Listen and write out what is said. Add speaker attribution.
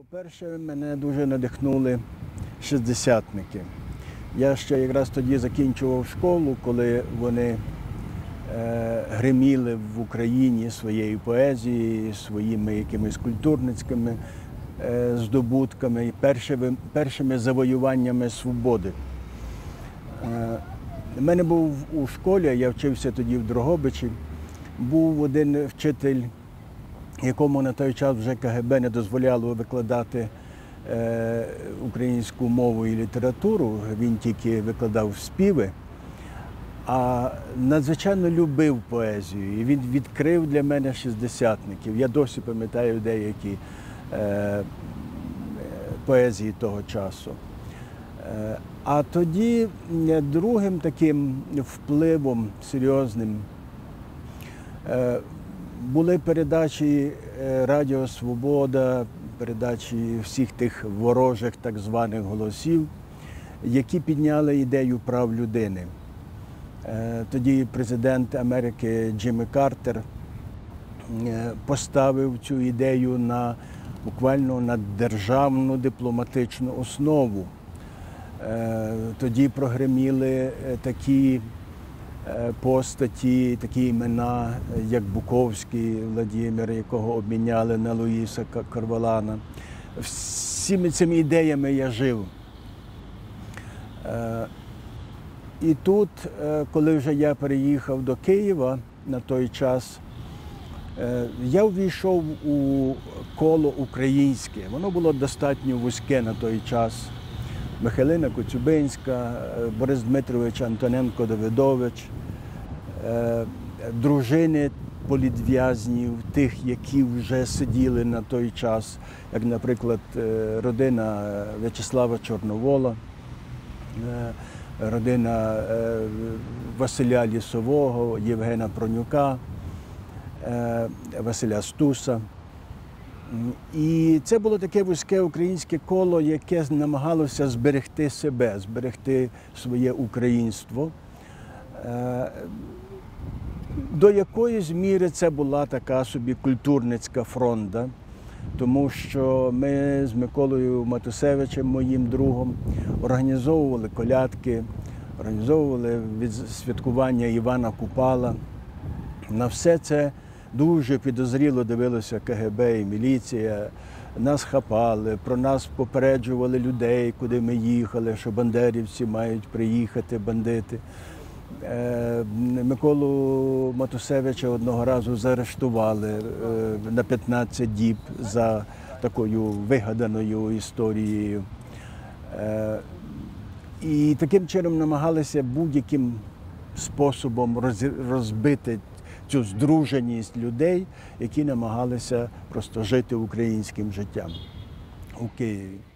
Speaker 1: По-перше, мене дуже надихнули шістдесятники. Я ще якраз тоді закінчував школу, коли вони е, гриміли в Україні своєю поезією, своїми якимись культурницькими е, здобутками першими, першими завоюваннями свободи. Е, У мене був у школі, я вчився тоді в Дрогобичі, був один вчитель, якому на той час вже КГБ не дозволяло викладати е, українську мову і літературу, він тільки викладав співи, а надзвичайно любив поезію. І він відкрив для мене шістдесятників. Я досі пам'ятаю деякі е, поезії того часу. Е, А тоді другим таким впливом серйозним були передачі е, Радіо Свобода, передачі всіх тих ворожих так званих голосів, які підняли ідею прав людини. Е, Тоді президент Америки Джиммі Картер е, поставив цю ідею на буквально на державну дипломатичну основу. Тоді прогреміли такі постаті, такі імена, е, як Буковський Владимир, якого обміняли на Луїса Ка- Карвалана. Всіми цими ідеями я жив. Е, І тут, е, коли вже я переїхав до Києва на той час, е, я увійшов у коло українське. Воно було достатньо вузьке на той час. Михайлина Коцюбинська, е, Борис Дмитрович Антоненко Давидович, е, дружини політв'язнів, тих, які вже сиділи на той час, як, наприклад, е, родина В'ячеслава Чорновола, родина Василя Лісового, Євгена Пронюка, Василя Стуса. І це було таке вузьке українське коло, яке намагалося зберегти себе, зберегти своє українство. Е, До якоїсь міри це була така собі культурницька фронта, тому що ми з Миколою Матусевичем, моїм другом, організовували колядки, організовували святкування Івана Купала. На все це дуже підозріло дивилося КГБ і міліція. Нас хапали, про нас попереджували людей, куди ми їхали, що бандерівці мають приїхати, бандити. Е, Миколу Матусевича одного разу заарештували е, на 15 діб за такою вигаданою історією. Е, І таким чином намагалися будь-яким способом розбити цю здруженість людей, які намагалися просто жити українським життям у Києві.